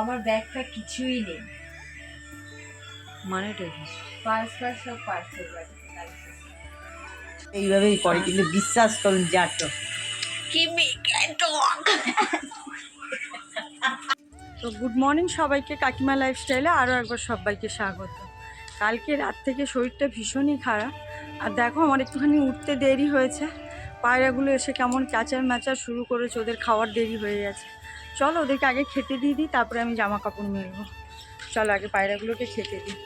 আমার ব্যাগটা কিছুই নেই। মানেটা কি? পার্স পার্স সব বাড়িতে এইভাবেই করে কিন্তু বিশ্বাস করুন যাট তো গুড মর্নিং সবাইকে কাকিমা লাইফস্টাইলে আরও একবার সবাইকে স্বাগত। কালকে রাত থেকে শরীরটা ভীষণই খারাপ। আর দেখো আমার একটুখানি উঠতে দেরি হয়েছে। পায়রাগুলো এসে কেমন ক্যাচার ম্যাচার শুরু করেছে ওদের খাওয়ার দেরি হয়ে গেছে। চলো ওদেরকে আগে খেতে দিয়ে দিই তারপরে আমি জামা কাপড় মেলবো চলো আগে পায়রাগুলোকে খেতে দিই।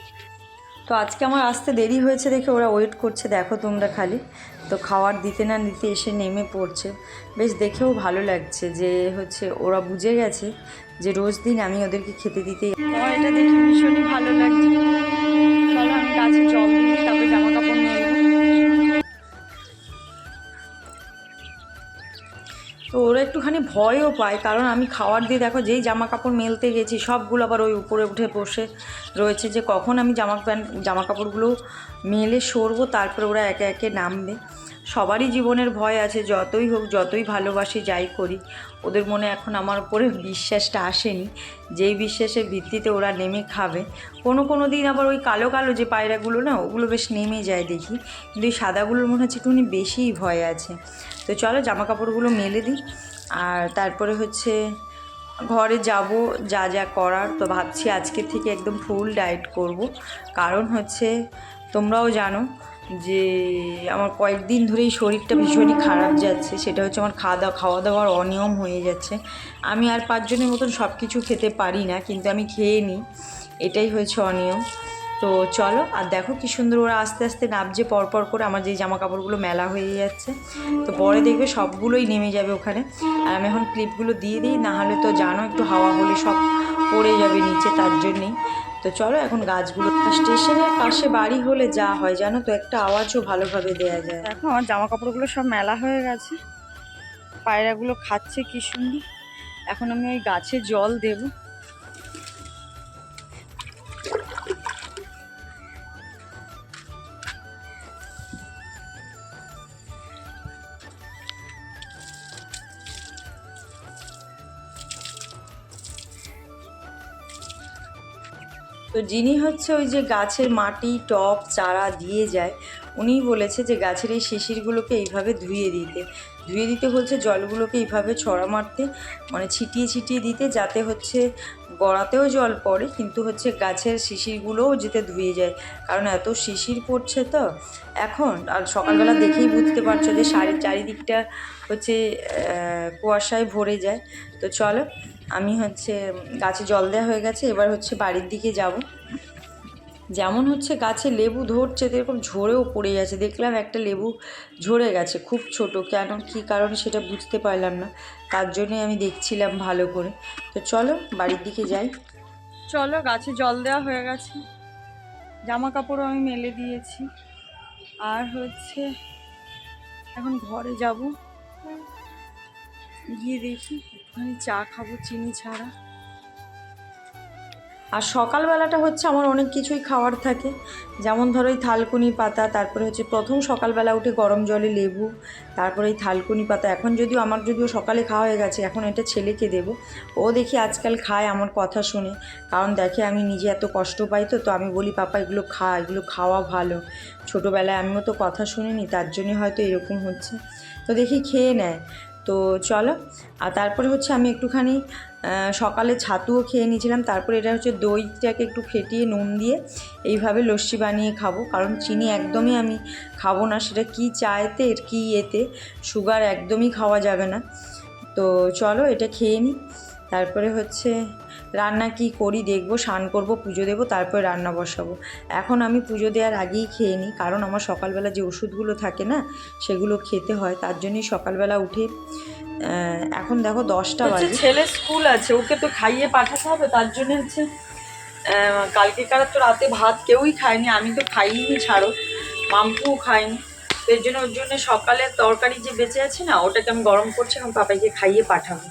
তো আজকে আমার আসতে দেরি হয়েছে দেখে ওরা ওয়েট করছে দেখো তোমরা খালি। তো খাওয়ার দিতে না দিতে এসে নেমে পড়ছে। বেশ দেখেও ভালো লাগছে যে হচ্ছে ওরা বুঝে গেছে যে রোজ দিন আমি ওদেরকে খেতে দিতে এটা দেখে ভীষণই ভালো লাগছে। একটুখানি ভয়ও পায়, কারণ আমি খাওয়ার দিয়ে দেখো যেই জামা কাপড় মেলতে গেছি, সবগুলো আবার ওই উপরে উঠে বসে রয়েছে যে কখন আমি জামা প্যান্ট জামা কাপড়গুলো মেলে সরবো, তারপরে ওরা একে একে নামবে। সবারই জীবনের ভয় আছে, যতই হোক, যতই ভালোবাসি যাই করি, ওদের মনে এখন আমার উপরে বিশ্বাসটা আসেনি। যেই বিশ্বাসের ভিত্তিতে ওরা নেমে খাবে। কোনো কোনো দিন আবার ওই কালো কালো যে পায়রাগুলো না, ওগুলো বেশ নেমে যায় দেখি, কিন্তু এই সাদাগুলোর মনে হচ্ছে একটুখানি বেশিই ভয় আছে। তো চলো জামা কাপড়গুলো মেলে দিই। আর তারপরে হচ্ছে ঘরে যাব যা যা করার, তো ভাবছি আজকে থেকে একদম ফুল ডায়েট করব। কারণ হচ্ছে তোমরাও জানো যে আমার কয়েকদিন ধরেই শরীরটা ভীষণই খারাপ যাচ্ছে, সেটা হচ্ছে আমার খাওয়া দাওয়া, খাওয়া দাওয়ার অনিয়ম হয়ে যাচ্ছে। আমি আর পাঁচজনের মতন সব কিছু খেতে পারি না, কিন্তু আমি খেয়ে নিই, এটাই হয়েছে অনিয়ম। তো চলো, আর দেখো কি সুন্দর ওরা আস্তে আস্তে নাবছে পরপর করে আমার যেই জামা কাপড়গুলো মেলা হয়ে যাচ্ছে। তো পরে দেখবে সবগুলোই নেমে যাবে ওখানে। আর আমি এখন ক্লিপগুলো দিয়ে দিই না হলে তো জানো একটু হাওয়া হলে সব পড়ে যাবে নিচে, তার জন্যেই। তো চলো এখন গাছগুলো স্টেশনের পাশে বাড়ি হলে যা হয়, জানো তো একটা আওয়াজও ভালোভাবে দেয়া যায়। দেখো, আমার জামা কাপড়গুলো সব মেলা হয়ে গেছে। পায়রাগুলো খাচ্ছে কি সুন্দর। এখন আমি ওই গাছে জল দেবো। তো যিনি হচ্ছে ওই যে গাছের মাটি টপ চারা দিয়ে যায় উনি বলেছে যে গাছের এই শিশিরগুলোকে এইভাবে ধুয়ে দিতে। ধুয়ে দিতে হচ্ছে জলগুলোকে এইভাবে ছড়া মারতে মানে ছিটিয়ে ছিটিয়ে দিতে যাতে হচ্ছে গড়াতেও জল পড়ে, কিন্তু হচ্ছে গাছের শিশিরগুলোও যেতে ধুয়ে যায়। কারণ এত শিশির পড়ছে তো। এখন, আর সকালবেলা দেখেই বুঝতে পারছ যে সারি, চারিদিকটা হচ্ছে কুয়াশায় ভরে যায়। তো চলো, আমি হচ্ছে গাছে জল দেওয়া হয়ে গেছে, এবার হচ্ছে বাড়ির দিকে যাব। যেমন হচ্ছে গাছে লেবু ধরছে এরকম ঝরেও পড়ে গেছে। দেখলাম একটা লেবু ঝরে গেছে খুব ছোট। কেন, কী কারণে সেটা বুঝতে পারলাম না। তার জন্যই আমি দেখছিলাম ভালো করে। তো চলো, বাড়ির দিকে যাই। চলো, গাছে জল দেওয়া হয়ে গেছে। জামা কাপড়ও আমি মেলে দিয়েছি। আর হচ্ছে, এখন ঘরে যাব। গিয়ে দেখি, একটুখানি চা খাব, চিনি ছাড়া। আর সকালবেলাটা হচ্ছে আমার অনেক কিছুই খাওয়ার থাকে। যেমন ধরো এই থালকুনি পাতা, তারপরে হচ্ছে প্রথম সকালবেলা উঠে গরম জলে লেবু, তারপরে এই থালকুনি পাতা। এখন যদিও আমার যদিও সকালে খাওয়া হয়ে গেছে, এখন এটা ছেলেকে দেবো। ও দেখি আজকাল খায় আমার কথা শুনে। কারণ দেখে আমি নিজে এত কষ্ট পাই তো তো আমি বলি, পাপা, এগুলো খা, এগুলো খাওয়া ভালো। ছোটোবেলায় আমিও তো কথা শুনিনি, তার জন্যই হয়তো এরকম হচ্ছে। তো দেখি খেয়ে নেয়। তো চলো, আর তারপরে হচ্ছে আমি একটুখানি সকালে ছাতুও খেয়ে নিয়েছিলাম। তারপরে এটা হচ্ছে দইটাকে একটু ফেটিয়ে নুন দিয়ে এইভাবে লস্যি বানিয়ে খাব। কারণ চিনি একদমই আমি খাব না। সেটা কি চায়েতে, এর কী এতে সুগার একদমই খাওয়া যাবে না। তো চলো এটা খেয়ে নিই। তারপরে হচ্ছে রান্না কি করি দেখব, স্নান করব, পুজো দেবো, তারপরে রান্না বসাবো। এখন আমি পুজো দেওয়ার আগেই খেয়ে নিই। কারণ আমার সকালবেলা যে ওষুধগুলো থাকে না, সেগুলো খেতে হয়। তার জন্যই সকালবেলা উঠে এখন দেখো দশটা বাজে। ছেলে স্কুল আছে ওকে তো খাইয়ে পাঠাতে হবে তার জন্য হচ্ছে আহ, কালকে কারা তো রাতে ভাত কেউই খায়নি আমি তো খাইনি ছাড়ো। মাম্পুও খাইনি তো এর জন্য ওর জন্য সকালে তরকারি যে বেঁচে আছে না ওটাকে আমি গরম করছি এখন পাপাইকে খাইয়ে পাঠাবো।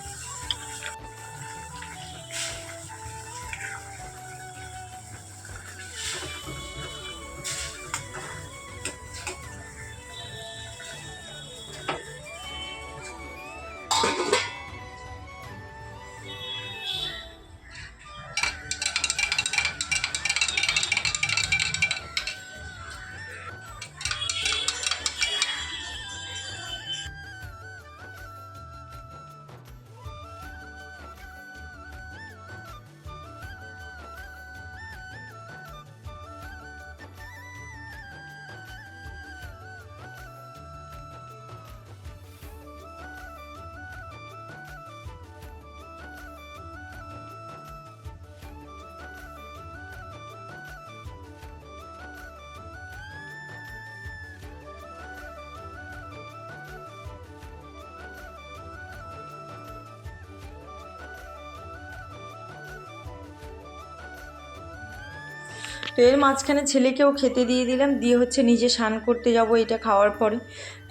তো এর মাঝখানে ছেলেকেও খেতে দিয়ে দিলাম। দিয়ে হচ্ছে নিজে স্নান করতে যাব এটা খাওয়ার পরে।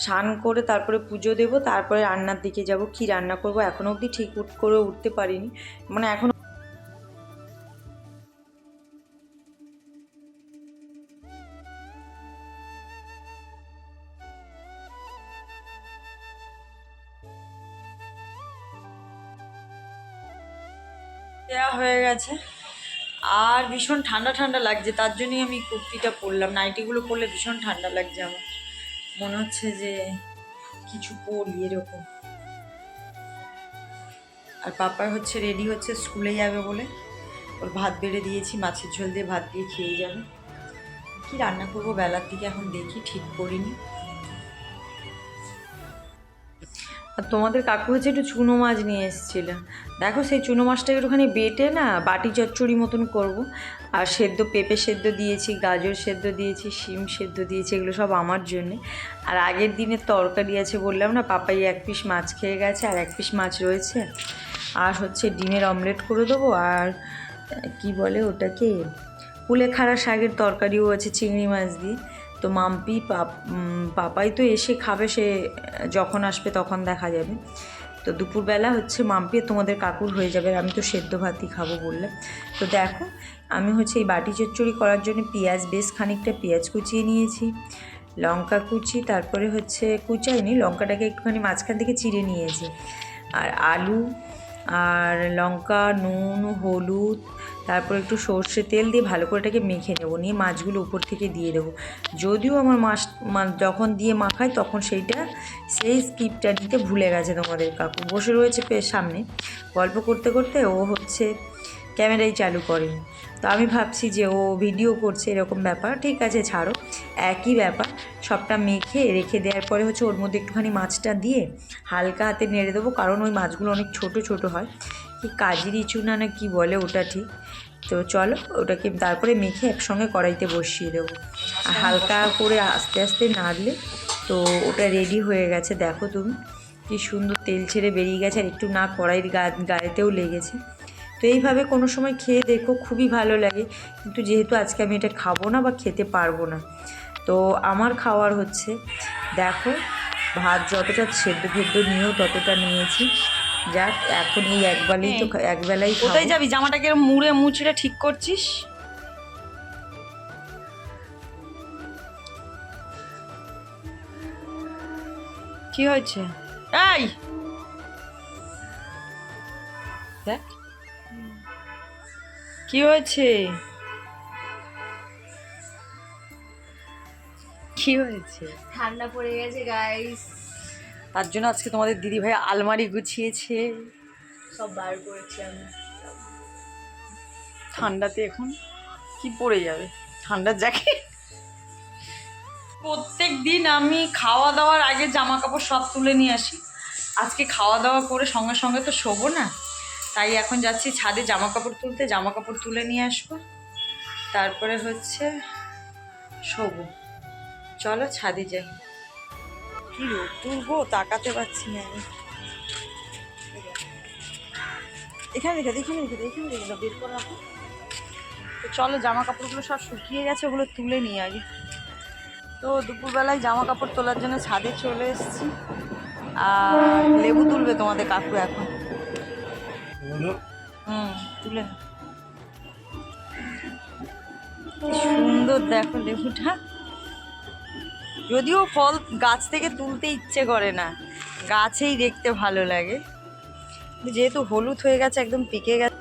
স্নান করে তারপরে পুজো দেব, তারপরে রান্নার দিকে যাব। কি রান্না করব? এখনও অবধি ঠিক উঠ করে উঠতে পারিনি। মানে এখন দেওয়া হয়ে গেছে। আর ভীষণ ঠান্ডা ঠান্ডা লাগছে, তার জন্যই আমি কুর্তিটা পরলাম। নাইটিগুলো পরলে ভীষণ ঠান্ডা লাগছে আমার। মনে হচ্ছে যে কিছু পরি এরকম। আর পাপার হচ্ছে রেডি হচ্ছে, স্কুলে যাবে বলে। ওর ভাত বেড়ে দিয়েছি, মাছের ঝোল দিয়ে ভাত দিয়ে খেয়ে যাবে। কি রান্না করব? বেলার দিকে এখন দেখি, ঠিক করিনি। আর তোমাদের কাকু হচ্ছে একটু চুনো মাছ নিয়ে এসেছিল। দেখো সেই চুনো মাছটা একটুখানি বেটে না বাটি চচ্চড়ি মতন করব। আর সেদ্ধ, পেঁপে সেদ্ধ দিয়েছি, গাজর সেদ্ধ দিয়েছি, শিম সেদ্ধ দিয়েছি, এগুলো সব আমার জন্যে। আর আগের দিনের তরকারি আছে বললাম না, পাপাই এক পিস মাছ খেয়ে গেছে আর এক পিস মাছ রয়েছে। আর হচ্ছে ডিমের অমলেট করে দেবো আর কি বলে ওটাকে কুলেখাড়া শাকের তরকারিও আছে, চিংড়ি মাছ দিয়ে। তো মাম্পি, পাপ পাপাই তো এসে খাবে, সে, যখন আসবে তখন দেখা যাবে। তো দুপুরবেলা হচ্ছে মাম্পি তোমাদের কাকুর হয়ে যাবে, আমি তো সেদ্ধ ভাতই খাব বললাম তো দেখো, আমি হচ্ছে এই বাটি চচ্চড়ি করার জন্য পেঁয়াজ, বেশ খানিকটা পেঁয়াজ কুচিয়ে নিয়েছি, লঙ্কা কুচি, তারপরে হচ্ছে কুচাইনি, লঙ্কাটাকে একটুখানি মাঝখান থেকে চিড়ে নিয়েছি। আর আলু, আর লঙ্কা, নুন, হলুদ তারপর একটু সর্ষে তেল দিয়ে ভালো করে এটাকে মেখে নেব। নিয়ে মাছগুলো উপর থেকে দিয়ে দেবো। যদিও আমার মাছ যখন দিয়ে মাখাই তখন সেইটা সেই স্কিপটা নিতে ভুলে গেছে তোমাদের কাকু। বসে রয়েছে সামনে। গল্প করতে করতে ও হচ্ছে ক্যামেরাই চালু করেনি তো আমি ভাবছি যে ও ভিডিও করছে এরকম ব্যাপার। ঠিক আছে, ছাড়ো। একই ব্যাপার। সবটা মেখে রেখে দেওয়ার পরে হচ্ছে ওর মধ্যে একটুখানি মাছটা দিয়ে হালকা হাতে নেড়ে দেবো। কারণ ওই মাছগুলো অনেক ছোট ছোট হয়। কি কাজিরি চুনা না কি বলে ওটা ঠিক। তো চলো, ওটাকে তারপরে মেখে একসঙ্গে কড়াইতে বসিয়ে দেবো। আর হালকা করে আস্তে আস্তে নাড়লে তো ওটা রেডি হয়ে গেছে। দেখো তুমি, কি সুন্দর তেল ছেড়ে বেরিয়ে গেছে। আর একটু না কড়াইয়ের গা, গায়েতেও লেগেছে। তো এইভাবে কোনো সময় খেয়ে দেখো, খুবই ভালো লাগে। কিন্তু যেহেতু আজকে আমি এটা খাব না বা খেতে পারব না, তো আমার খাওয়ার হচ্ছে, দেখো, ভাত যতটা সেদ্ধ ফেদ্ধ নিয়েও ততটা নিয়েছি। যাক এখন এই একবেলাই তো একবেলাই কোথায় কোথায় যাবি? জামাটাকে মুড়ে মুচড়ে ঠিক করছিস? কি হয়েছে? এই! দেখ। কি হয়েছে? কি হয়েছে? ঠান্ডা পড়ে গেছে গাইস তার জন্য আজকে তোমাদের দিদি ভাই আলমারি গুছিয়েছে। সব বার করেছি আমি। ঠান্ডাতে এখন কি পড়ে যাবে? ঠান্ডার জ্যাকেট? প্রত্যেক দিন আমি খাওয়া দাওয়ার আগে জামা কাপড় সব তুলে নিয়ে আসি। আজকে খাওয়া দাওয়া করে সঙ্গে সঙ্গে তো শোবো না। তাই এখন যাচ্ছি ছাদে জামা কাপড় তুলতে জামা কাপড় তুলে নিয়ে আসব। তারপরে হচ্ছে শোবো। চলো ছাদে যাই। কি রোদ? তুলবো তাকাতে পারছি না আমি। এখানে রেখে দে, এখানে রেখে দে, এখানে রেখে দাও, বের করে রাখো। তো চলো জামা কাপড়গুলো সব শুকিয়ে গেছে ওগুলো তুলে নিই আগে। তো দুপুরবেলায় জামা কাপড় তোলার জন্য ছাদে চলে এসেছি। আর লেবু তুলবে তোমাদের কাকু এখন। হুম তুলে। সুন্দর দেখো লেবুটা। যদিও ফল গাছ থেকে তুলতে ইচ্ছে করে না গাছেই দেখতে ভালো লাগে। যেহেতু হলুদ হয়ে গেছে একদম পিকে গেছে।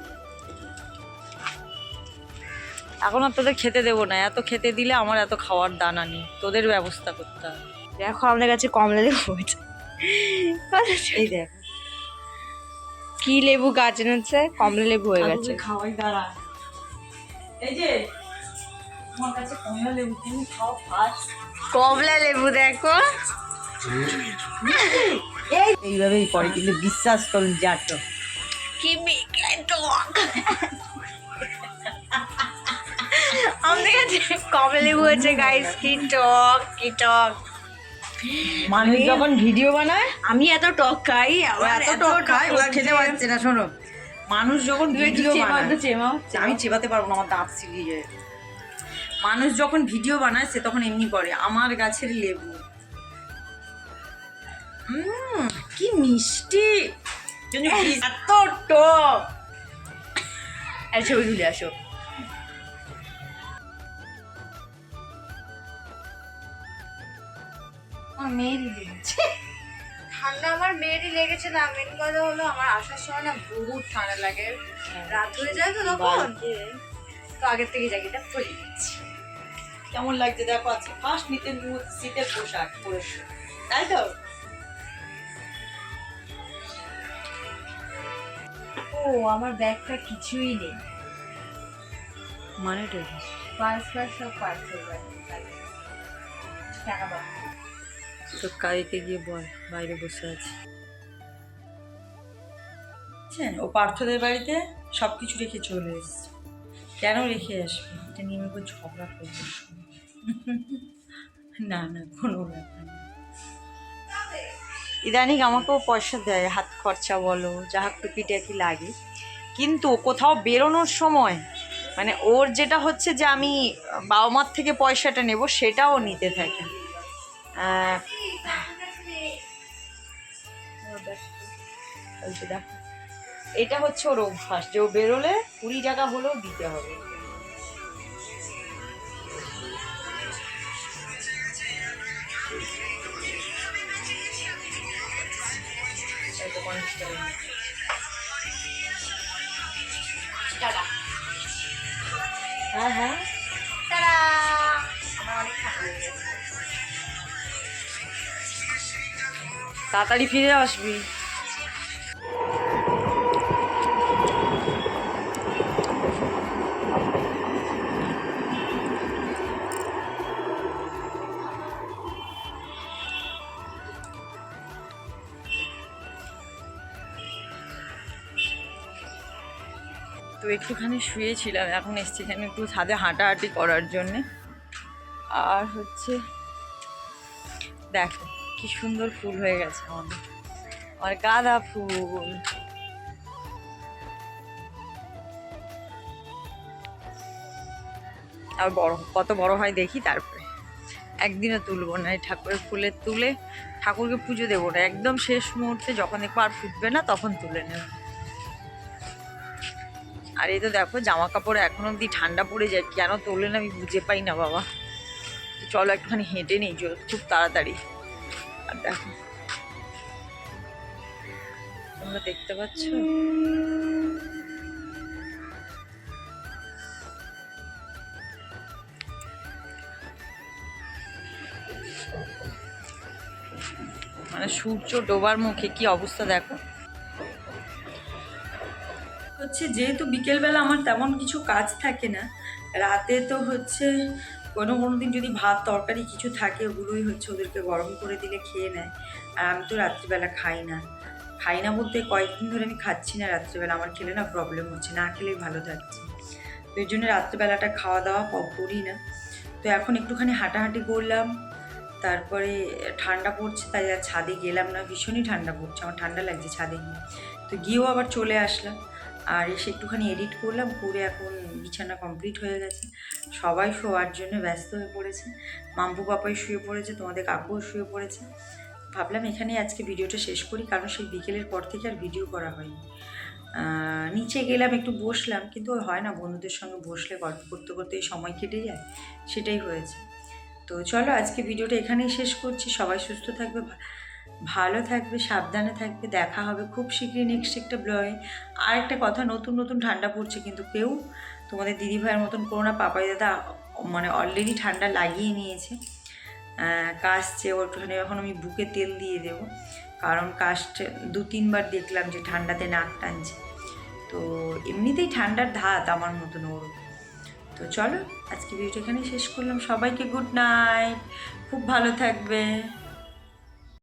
এখন আর তোদের খেতে দেবো না এত খেতে দিলে আমার এত খাওয়ার দানা নেই তোদের ব্যবস্থা করতে হবে। দেখো আমাদের কাছে কমলা লেবু হয়েছে। এই দেখ। কি লেবু গাছ এনেছে? কমলা লেবু হয়ে গেছে। খাওয়াই দাঁড়া। এই যে আমার কাছে কমলা লেবু তুমি খাও ফার্স্ট। কমলা লেবু দেখো। এইভাবেই পরে কিন্তু বিশ্বাস করুন যাট কি টক আমাদের কাছে কমলা লেবু হয়েছে গাইস কি টক কি টক। মানুষ যখন ভিডিও বানায় আমি এত টক খাই এত টক খায় ওরা খেতে পারছে না শোনো। মানুষ যখন ভিডিও বানায় আমি চেবাতে পারব না আমার দাঁত ছিলিয়ে যায়। মানুষ যখন ভিডিও বানায় সে তখন এমনি করে আমার গাছের লেবু। কি মিষ্টি। এত টক। ছবি তুলে আসো। মেয়েরই লেগেছে। ঠান্ডা আমার মেয়েরই লেগেছে না মেন কথা হলো আমার আসার সময় না বহুত ঠান্ডা লাগে। রাত হয়ে যায় তো তখন। তো আগের থেকে জ্যাকেটটা পরে নিচ্ছি। কেমন লাগছে? দেখো আজকে ফার্স্ট নিতে শীতের পোশাক পরেছে। তাই তো? ও আমার ব্যাগটা কিছুই নেই। মানে পার্স পার্স সব পার্স হয়ে যায় টাকা পাবো। তো কাইকে গিয়ে বল বাইরে বসে আছে। ও পার্থদের বাড়িতে সব কিছু রেখে চলে এসছে। কেন রেখে আসবে? এটা নিয়ে আমি একটু ঝগড়া করব না না কোনো ব্যাপার না। ইদানিং আমাকেও পয়সা দেয় হাত খরচা বলো যা হোক টুকিটাকি লাগে। কিন্তু কোথাও বেরোনোর সময় মানে ওর যেটা হচ্ছে যে আমি বাবা মার থেকে পয়সাটা নেব সেটাও নিতে থাকে। এটা হচ্ছে ওর অভ্যাস যে ও বেরোলে কুড়ি টাকা হলেও দিতে হবে। হ্যাঁ হ্যাঁ তাড়াতাড়ি ফিরে আসবি। তো একটুখানি শুয়েছিলাম, এখন এসছি এখানে একটু ছাদে হাঁটাহাঁটি করার জন্যে। আর হচ্ছে, দেখো কি সুন্দর ফুল হয়ে গেছে আমাদের। আমার গাঁদা ফুল। আর বড়, কত বড় হয় দেখি তারপরে। একদিনও তুলবো না এই ঠাকুরের ফুলের তুলে। ঠাকুরকে পুজো দেবো না, একদম শেষ মুহূর্তে যখন আর ফুটবে না তখন তুলে নেব। আর এই তো দেখো জামা কাপড় এখন অবধি ঠান্ডা পড়ে যায়, কেন তোলে না আমি বুঝে পাই না বাবা। চলো একটুখানি হেঁটে নেই খুব তাড়াতাড়ি। আর দেখো, তোমরা দেখতে পাচ্ছ? মানে সূর্য ডোবার মুখে কি অবস্থা দেখো। হচ্ছে যেহেতু বিকেলবেলা আমার তেমন কিছু কাজ থাকে না, রাতে তো হচ্ছে কোনো কোনো দিন যদি ভাত, তরকারি কিছু থাকে ওগুলোই হচ্ছে ওদেরকে গরম করে দিলে খেয়ে নেয়। আর আমি তো রাত্রিবেলা খাই না। খাই না বলতে কয়েকদিন ধরে আমি খাচ্ছি না রাত্রিবেলা, আমার খেলে না প্রবলেম হচ্ছে, না খেলেই ভালো থাকছে। তো এই জন্য রাত্রিবেলাটা খাওয়া দাওয়া করি না। তো এখন একটুখানি হাঁটাহাঁটি করলাম, তারপরে ঠান্ডা পড়ছে তাই আর ছাদে গেলাম না, ভীষণই ঠান্ডা পড়ছে, আমার ঠান্ডা লাগছে ছাদে গিয়ে। তো গিয়েও আবার চলে আসলাম। আর এসে একটুখানি এডিট করলাম, করে এখন বিছানা কমপ্লিট হয়ে গেছে। সবাই শোয়ার জন্য ব্যস্ত হয়ে পড়েছে। মাম্পু পাপাই শুয়ে পড়েছে, তোমাদের কাকুও শুয়ে পড়েছে। ভাবলাম এখানেই আজকে ভিডিওটা শেষ করি, কারণ সেই বিকেলের পর থেকে আর ভিডিও করা হয়নি। নিচে গেলাম, একটু বসলাম, কিন্তু হয় না, বন্ধুদের সঙ্গে বসলে গল্প করতে করতে সময় কেটে যায়, সেটাই হয়েছে। তো চলো আজকে ভিডিওটা এখানেই শেষ করছি, সবাই সুস্থ থাকবে ভালো থাকবে, সাবধানে থাকবে, দেখা হবে, খুব শীঘ্রই নেক্সট একটা ব্লগে আর একটা কথা, নতুন নতুন ঠান্ডা পড়ছে কিন্তু কেউ তোমাদের দিদি ভাইয়ের মতন করো না, পাপাই দাদা মানে অলরেডি ঠান্ডা লাগিয়ে নিয়েছে। কাশছে ওর একটুখানি এখন আমি বুকে তেল দিয়ে দেবো। কারণ কাশছে, দু, তিনবার দেখলাম যে ঠান্ডাতে নাক টানছে। তো এমনিতেই ঠান্ডার ধাত আমার মতন ওর তো চলো, আজকে ভিডিওটা এখানে শেষ করলাম। সবাইকে গুড নাইট খুব ভালো থাকবে।